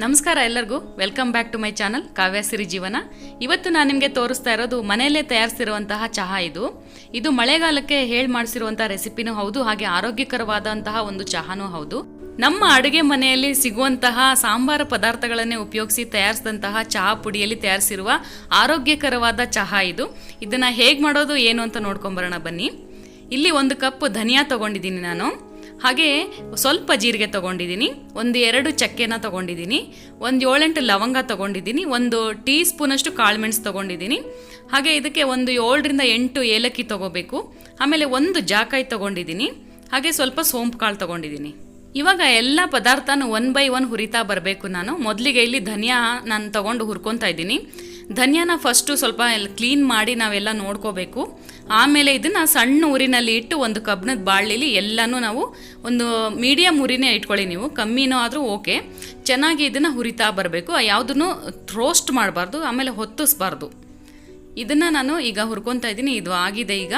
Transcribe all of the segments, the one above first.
ನಮಸ್ಕಾರ ಎಲ್ಲರಿಗೂ. Welcome back to my channel Kavya Siri Jeevana. ಇವತ್ತು ನಾನು ನಿಮಗೆ ತೋರಿಸ್ತಾ ಇರೋದು ಮನೆಯಲ್ಲೇ ತಯಾರಿಸಿರುವಂತಹ ಚಹಾ ಇದು. ಇದು ಮಳೆಗಾಲಕ್ಕೆ ಹೇಳಿ ಮಾಡಿಸಿರುವಂತಹ ರೆಸಿಪಿನೂ ಹೌದು, ಹಾಗೆ ಆರೋಗ್ಯಕರವಾದಂತಹ ಒಂದು ಚಹಾನೂ ಹೌದು. ನಮ್ಮ ಅಡುಗೆ ಮನೆಯಲ್ಲಿ ಸಿಗುವಂತಹ ಸಾಂಬಾರ ಪದಾರ್ಥಗಳನ್ನೇ ಉಪಯೋಗಿಸಿ ತಯಾರಿಸಿದಂತಹ ಚಹಾ ಪುಡಿಯಲ್ಲಿ ತಯಾರಿಸಿರುವ ಆರೋಗ್ಯಕರವಾದ ಚಹಾ ಇದು. ಇದನ್ನ ಹೇಗೆ ಮಾಡೋದು, ಏನು ಅಂತ ನೋಡ್ಕೊಂಬರೋಣ ಬನ್ನಿ. ಇಲ್ಲಿ ಒಂದು ಕಪ್ ಧನಿಯಾ ತಗೊಂಡಿದ್ದೀನಿ ನಾನು. ಹಾಗೆ ಸ್ವಲ್ಪ ಜೀರಿಗೆ ತಗೊಂಡಿದ್ದೀನಿ, ಒಂದು ಎರಡು ಚಕ್ಕೆನ ತಗೊಂಡಿದ್ದೀನಿ, ಒಂದು ಏಳೆಂಟು ಲವಂಗ ತಗೊಂಡಿದ್ದೀನಿ, ಒಂದು ಟೀ ಸ್ಪೂನಷ್ಟು ಕಾಳುಮೆಣಸು ತಗೊಂಡಿದ್ದೀನಿ. ಹಾಗೆ ಇದಕ್ಕೆ ಒಂದು ಏಳರಿಂದ ಎಂಟು ಏಲಕ್ಕಿ ತಗೋಬೇಕು. ಆಮೇಲೆ ಒಂದು ಜಾಕಾಯಿ ತಗೊಂಡಿದ್ದೀನಿ. ಹಾಗೆ ಸ್ವಲ್ಪ ಸೋಂಪು ಕಾಳು ತಗೊಂಡಿದ್ದೀನಿ. ಇವಾಗ ಎಲ್ಲ ಪದಾರ್ಥನೂ ಒನ್ ಬೈ ಒನ್ ಹುರಿತಾ ಬರಬೇಕು ನಾನು. ಮೊದಲಿಗೆ ಇಲ್ಲಿ ಧನಿಯಾ ನಾನು ತಗೊಂಡು ಹುರ್ಕೊತಾ ಇದ್ದೀನಿ. ಧನಿಯಾನ ಫಸ್ಟು ಸ್ವಲ್ಪ ಕ್ಲೀನ್ ಮಾಡಿ ನಾವೆಲ್ಲ ನೋಡ್ಕೋಬೇಕು. ಆಮೇಲೆ ಇದನ್ನು ಸಣ್ಣ ಉರಿನಲ್ಲಿ ಇಟ್ಟು ಒಂದು ಕಬ್ಬಣದ ಬಾಳಲಿಲಿ ಎಲ್ಲನೂ ನಾವು ಒಂದು ಮೀಡಿಯಮ್ ಉರಿನೇ ಇಟ್ಕೊಳ್ಳಿ ನೀವು. ಕಮ್ಮಿನೂ ಆದರೂ ಓಕೆ ಚೆನ್ನಾಗಿ ಇದನ್ನು ಹುರಿತಾ ಬರಬೇಕು. ಯಾವುದನ್ನು ರೋಸ್ಟ್ ಮಾಡಬಾರ್ದು, ಆಮೇಲೆ ಹೊತ್ತಿಸ್ಬಾರ್ದು. ಇದನ್ನು ನಾನು ಈಗ ಹುರ್ಕೊತಾ ಇದ್ದೀನಿ. ಇದು ಆಗಿದೆ ಈಗ.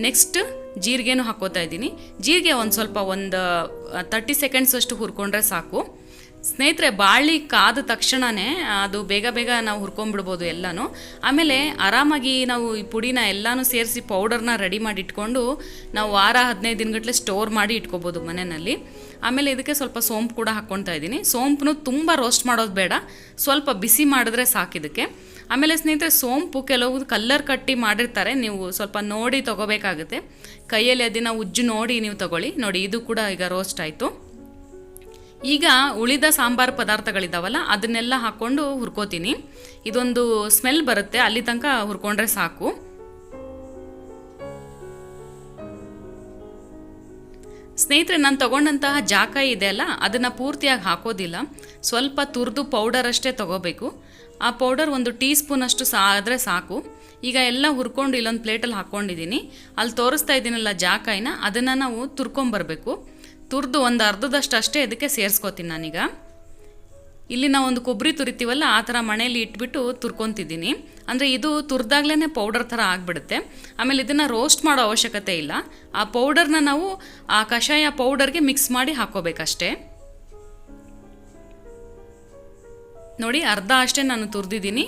ನೆಕ್ಸ್ಟ್ ಜೀರಿಗೆನೂ ಹಾಕೋತಾ ಇದ್ದೀನಿ. ಜೀರಿಗೆ ಒಂದು ಸ್ವಲ್ಪ ಒಂದು ತರ್ಟಿ ಸೆಕೆಂಡ್ಸ್ ಅಷ್ಟು ಹುರ್ಕೊಂಡ್ರೆ ಸಾಕು. ಸ್ನೇಹಿತರೆ ಬಾಳಿ ಕಾದ ತಕ್ಷಣವೇ ಅದು ಬೇಗ ಬೇಗ ನಾವು ಹುರ್ಕೊಂಡ್ಬಿಡ್ಬೋದು ಎಲ್ಲನೂ. ಆಮೇಲೆ ಆರಾಮಾಗಿ ನಾವು ಈ ಪುಡಿನ ಎಲ್ಲಾನು ಸೇರಿಸಿ ಪೌಡರ್ನ ರೆಡಿ ಮಾಡಿ ಇಟ್ಕೊಂಡು ನಾವು ವಾರ ಹದಿನೈದು ದಿನಗಟ್ಟಲೆ ಸ್ಟೋರ್ ಮಾಡಿ ಇಟ್ಕೋಬೋದು ಮನೆಯಲ್ಲಿ. ಆಮೇಲೆ ಇದಕ್ಕೆ ಸ್ವಲ್ಪ ಸೋಂಪು ಕೂಡ ಹಾಕ್ಕೊಳ್ತಾ ಇದ್ದೀನಿ. ಸೋಂಪನ್ನು ತುಂಬ ರೋಸ್ಟ್ ಮಾಡೋದು ಬೇಡ. ಸ್ವಲ್ಪ ಬಿಸಿ ಮಾಡಿದ್ರೆ ಸಾಕಿದಕ್ಕೆ ಆಮೇಲೆ ಸ್ನೇಹಿತರೆ, ಸೋಂಪು ಕೆಲವು ಕಲ್ಲರ್ ಕಟ್ಟಿ ಮಾಡಿರ್ತಾರೆ. ನೀವು ಸ್ವಲ್ಪ ನೋಡಿ ತಗೋಬೇಕಾಗುತ್ತೆ. ಕೈಯಲ್ಲಿ ಅದನ್ನು ಉಜ್ಜು ನೋಡಿ ನೀವು ತಗೊಳ್ಳಿ. ನೋಡಿ, ಇದು ಕೂಡ ಈಗ ರೋಸ್ಟ್ ಆಯಿತು. ಈಗ ಉಳಿದ ಸಾಂಬಾರು ಪದಾರ್ಥಗಳಿದ್ದಾವಲ್ಲ ಅದನ್ನೆಲ್ಲ ಹಾಕ್ಕೊಂಡು ಹುರ್ಕೋತೀನಿ. ಇದೊಂದು ಸ್ಮೆಲ್ ಬರುತ್ತೆ, ಅಲ್ಲಿ ತನಕ ಹುರ್ಕೊಂಡ್ರೆ ಸಾಕು. ಸ್ನೇಹಿತರೆ, ನಾನು ತಗೊಂಡಂತಹ ಜಾಕಾಯಿ ಇದೆ ಅಲ್ಲ, ಅದನ್ನು ಪೂರ್ತಿಯಾಗಿ ಹಾಕೋದಿಲ್ಲ. ಸ್ವಲ್ಪ ತುರಿದು ಪೌಡರ್ ಅಷ್ಟೇ ತಗೋಬೇಕು. ಆ ಪೌಡರ್ ಒಂದು ಟೀ ಸ್ಪೂನ್ ಅಷ್ಟು ಸಾ ಆದರೆ ಸಾಕು. ಈಗ ಎಲ್ಲ ಹುರ್ಕೊಂಡು ಇಲ್ಲೊಂದು ಪ್ಲೇಟಲ್ಲಿ ಹಾಕ್ಕೊಂಡಿದ್ದೀನಿ ಅಲ್ಲಿ ತೋರಿಸ್ತಾ ಇದ್ದೀನಲ್ಲ ಜಾಕಾಯಿನ ಅದನ್ನು ನಾವು ತುರ್ಕೊಂಬರ್ಬೇಕು. ತುರಿದು ಒಂದು ಅರ್ಧದಷ್ಟು ಅಷ್ಟೇ ಇದಕ್ಕೆ ಸೇರಿಸ್ಕೋತೀನಿ ನಾನೀಗ. ಇಲ್ಲಿ ನಾವು ಒಂದು ಕೊಬ್ಬರಿ ತುರಿತೀವಲ್ಲ, ಆ ಥರ ಮನೆಯಲ್ಲಿ ಇಟ್ಬಿಟ್ಟು ತುರ್ಕೊತಿದ್ದೀನಿ. ಅಂದರೆ ಇದು ತುರಿದಾಗ್ಲೇ ಪೌಡರ್ ಥರ ಆಗಿಬಿಡುತ್ತೆ. ಆಮೇಲೆ ಇದನ್ನು ರೋಸ್ಟ್ ಮಾಡೋ ಅವಶ್ಯಕತೆ ಇಲ್ಲ. ಆ ಪೌಡರ್ನ ನಾವು ಆ ಕಷಾಯ ಪೌಡರ್ಗೆ ಮಿಕ್ಸ್ ಮಾಡಿ ಹಾಕೋಬೇಕಷ್ಟೇ ನೋಡಿ, ಅರ್ಧ ಅಷ್ಟೇ ನಾನು ತುರಿದಿದ್ದೀನಿ.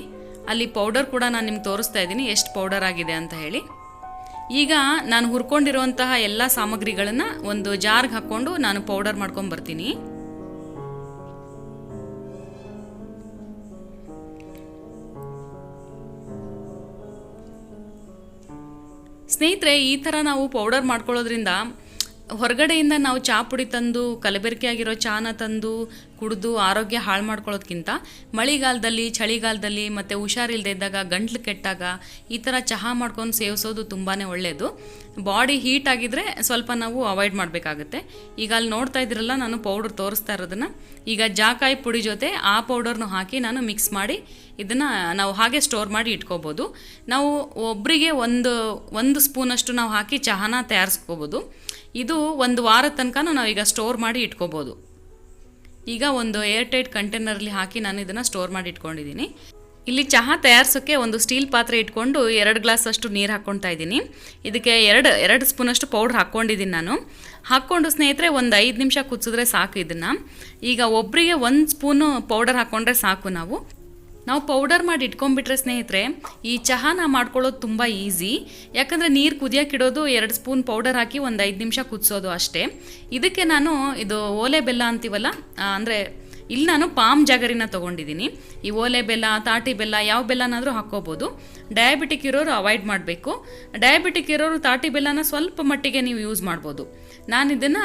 ಅಲ್ಲಿ ಪೌಡರ್ ಕೂಡ ನಾನು ನಿಮ್ಗೆ ತೋರಿಸ್ತಾ ಇದ್ದೀನಿ, ಎಷ್ಟು ಪೌಡರ್ ಆಗಿದೆ ಅಂತ ಹೇಳಿ. ಈಗ ನಾನು ಹುರ್ಕೊಂಡಿರುವಂತಹ ಎಲ್ಲ ಸಾಮಗ್ರಿಗಳನ್ನು ಒಂದು ಜಾರ್ಗೆ ಹಾಕ್ಕೊಂಡು ನಾನು ಪೌಡರ್ ಮಾಡ್ಕೊಂಡು ಬರ್ತೀನಿ. ಸ್ನೇಹಿತರೆ, ಈ ಥರ ನಾವು ಪೌಡರ್ ಮಾಡ್ಕೊಳ್ಳೋದ್ರಿಂದ ಹೊರಗಡೆಯಿಂದ ನಾವು ಚಹಾ ಪುಡಿ ತಂದು ಕಲಬೆರಕೆ ಆಗಿರೋ ಚಾನ ತಂದು, ಕುಡಿದು, ಆರೋಗ್ಯ ಹಾಳು ಮಾಡ್ಕೊಳ್ಳೋದ್ಕಿಂತ ಮಳೆಗಾಲದಲ್ಲಿ, ಚಳಿಗಾಲದಲ್ಲಿ ಮತ್ತು ಹುಷಾರಿಲ್ಲದೆ ಇದ್ದಾಗ, ಗಂಟ್ಲು ಕೆಟ್ಟಾಗ ಈ ಥರ ಚಹಾ ಮಾಡ್ಕೊಂಡು ಸೇವಿಸೋದು ತುಂಬಾ ಒಳ್ಳೆಯದು ಬಾಡಿ ಹೀಟ್ ಆಗಿದ್ರೆ ಸ್ವಲ್ಪ ನಾವು ಅವಾಯ್ಡ್ ಮಾಡಬೇಕಾಗುತ್ತೆ. ಈಗ ಅಲ್ಲಿ ನೋಡ್ತಾ ಇದ್ರಲ್ಲ ನಾನು ಪೌಡರ್ ತೋರಿಸ್ತಾ ಇರೋದನ್ನು. ಈಗ ಜಾಕಾಯಿ ಪುಡಿ ಜೊತೆ ಆ ಪೌಡರ್ನು ಹಾಕಿ ನಾನು ಮಿಕ್ಸ್ ಮಾಡಿ ಇದನ್ನು ನಾವು ಹಾಗೆ ಸ್ಟೋರ್ ಮಾಡಿ ಇಟ್ಕೋಬೋದು. ನಾವು ಒಬ್ಬರಿಗೆ ಒಂದು ಒಂದು ಸ್ಪೂನಷ್ಟು ನಾವು ಹಾಕಿ ಚಹಾನ ತಯಾರಿಸ್ಕೋಬೋದು. ಇದು ಒಂದು ವಾರದ ತನಕ ನಾವೀಗ ಸ್ಟೋರ್ ಮಾಡಿ ಇಟ್ಕೋಬೋದು. ಈಗ ಒಂದು ಏರ್ ಟೈಟ್ ಕಂಟೈನರ್ಲಿ ಹಾಕಿ ನಾನು ಇದನ್ನು ಸ್ಟೋರ್ ಮಾಡಿ ಇಟ್ಕೊಂಡಿದ್ದೀನಿ. ಇಲ್ಲಿ ಚಹಾ ತಯಾರಿಸೋಕ್ಕೆ ಒಂದು ಸ್ಟೀಲ್ ಪಾತ್ರೆ ಇಟ್ಕೊಂಡು ಎರಡು ಗ್ಲಾಸ್ ಅಷ್ಟು ನೀರು ಹಾಕ್ಕೊಳ್ತಾ ಇದ್ದೀನಿ. ಇದಕ್ಕೆ ಎರಡು ಎರಡು ಸ್ಪೂನಷ್ಟು ಪೌಡ್ರ್ ಹಾಕ್ಕೊಂಡಿದ್ದೀನಿ ನಾನು. ಹಾಕ್ಕೊಂಡು ಸ್ನೇಹಿತರೆ ಒಂದು ಐದು ನಿಮಿಷ ಕುದಿಸಿದ್ರೆ ಸಾಕು ಇದನ್ನು. ಈಗ ಒಬ್ಬರಿಗೆ ಒಂದು ಸ್ಪೂನು ಪೌಡರ್ ಹಾಕ್ಕೊಂಡ್ರೆ ಸಾಕು ನಾವು. ನಾವು ಪೌಡರ್ ಮಾಡಿ ಇಟ್ಕೊಂಡ್ಬಿಟ್ರೆ ಸ್ನೇಹಿತರೆ, ಈ ಚಹಾನ ಮಾಡ್ಕೊಳ್ಳೋದು ತುಂಬ ಈಸಿ ಯಾಕಂದರೆ ನೀರು ಕುದಿಯೋಕ್ಕಿಡೋದು ಎರಡು ಸ್ಪೂನ್ ಪೌಡರ್ ಹಾಕಿ ಒಂದು ಐದು ನಿಮಿಷ ಕುದಿಸೋದು ಅಷ್ಟೇ. ಇದಕ್ಕೆ ನಾನು ಇದು ಓಲೆ ಬೆಲ್ಲ ಅಂತೀವಲ್ಲ ಅಂದರೆ ಇಲ್ಲಿ ನಾನು ಪಾಮ್ ಜಾಗರಿನ ತೊಗೊಂಡಿದ್ದೀನಿ. ಈ ಓಲೆ ಬೆಲ್ಲ, ತಾಟಿ ಬೆಲ್ಲ, ಯಾವ ಬೆಲ್ಲನಾದರೂ ಹಾಕ್ಕೋಬೋದು. ಡಯಾಬಿಟಿಕ್ ಇರೋರು ಅವಾಯ್ಡ್ ಮಾಡಬೇಕು. ಡಯಾಬಿಟಿಕ್ ಇರೋರು ತಾಟಿ ಬೆಲ್ಲನ ಸ್ವಲ್ಪ ಮಟ್ಟಿಗೆ ನೀವು ಯೂಸ್ ಮಾಡ್ಬೋದು. ನಾನು ಇದನ್ನು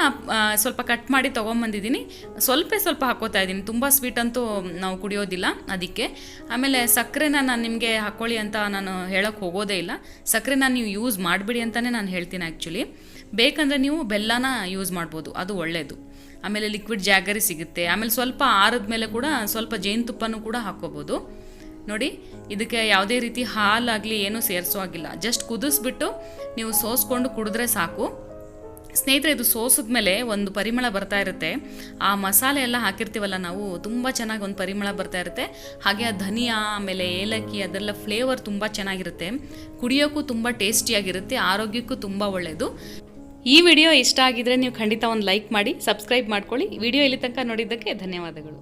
ಸ್ವಲ್ಪ ಕಟ್ ಮಾಡಿ ತೊಗೊಂಬಂದಿದ್ದೀನಿ. ಸ್ವಲ್ಪ ಸ್ವಲ್ಪ ಹಾಕೋತಾ ಇದ್ದೀನಿ. ತುಂಬ ಸ್ವೀಟ್ ಅಂತೂ ನಾವು ಕುಡಿಯೋದಿಲ್ಲ ಅದಕ್ಕೆ. ಆಮೇಲೆ ಸಕ್ಕರೆನ ನಾನು ನಿಮಗೆ ಹಾಕ್ಕೊಳ್ಳಿ ಅಂತ ನಾನು ಹೇಳೋಕ್ಕೆ ಹೋಗೋದೇ ಇಲ್ಲ. ಸಕ್ಕರೆನ ನೀವು ಯೂಸ್ ಮಾಡಬೇಡಿ ಅಂತಲೇ ನಾನು ಹೇಳ್ತೀನಿ ಆ್ಯಕ್ಚುಲಿ ಬೇಕಂದರೆ ನೀವು ಬೆಲ್ಲನ ಯೂಸ್ ಮಾಡ್ಬೋದು. ಅದು ಒಳ್ಳೆಯದು ಆಮೇಲೆ ಲಿಕ್ವಿಡ್ ಜಾಗರಿ ಸಿಗುತ್ತೆ. ಆಮೇಲೆ ಸ್ವಲ್ಪ ಆರದ ಮೇಲೆ ಕೂಡ ಸ್ವಲ್ಪ ಜೇನುತುಪ್ಪನೂ ಕೂಡ ಹಾಕ್ಕೋಬೋದು. ನೋಡಿ, ಇದಕ್ಕೆ ಯಾವುದೇ ರೀತಿ ಹಾಲಾಗಲಿ ಏನೂ ಸೇರಿಸೋ ಆಗಿಲ್ಲ ಜಸ್ಟ್ ಕುದಿಸ್ಬಿಟ್ಟು ನೀವು ಸೋಸ್ಕೊಂಡು ಕುಡಿದ್ರೆ ಸಾಕು. ಸ್ನೇಹಿತರೆ, ಇದು ಸೋಸಿದ ಮೇಲೆ ಒಂದು ಪರಿಮಳ ಬರ್ತಾ ಇರುತ್ತೆ. ಆ ಮಸಾಲೆ ಎಲ್ಲ ಹಾಕಿರ್ತೀವಲ್ಲ ನಾವು, ತುಂಬ ಚೆನ್ನಾಗಿ ಒಂದು ಪರಿಮಳ ಬರ್ತಾ ಇರುತ್ತೆ. ಹಾಗೆ ಆ ಧನಿಯಾ, ಆಮೇಲೆ ಏಲಕ್ಕಿ, ಅದೆಲ್ಲ ಫ್ಲೇವರ್ ತುಂಬ ಚೆನ್ನಾಗಿರುತ್ತೆ. ಕುಡಿಯೋಕ್ಕೂ ತುಂಬ ಟೇಸ್ಟಿಯಾಗಿರುತ್ತೆ ಆರೋಗ್ಯಕ್ಕೂ ತುಂಬ ಒಳ್ಳೆಯದು ಈ ವಿಡಿಯೋ ಇಷ್ಟ ಆಗಿದ್ರೆ ನೀವು ಖಂಡಿತ ಒಂದು ಲೈಕ್ ಮಾಡಿ, ಸಬ್ಸ್ಕ್ರೈಬ್ ಮಾಡ್ಕೊಳ್ಳಿ. ವಿಡಿಯೋ ಇಲ್ಲಿ ತನಕ ನೋಡಿದ್ದಕ್ಕೆ ಧನ್ಯವಾದಗಳು.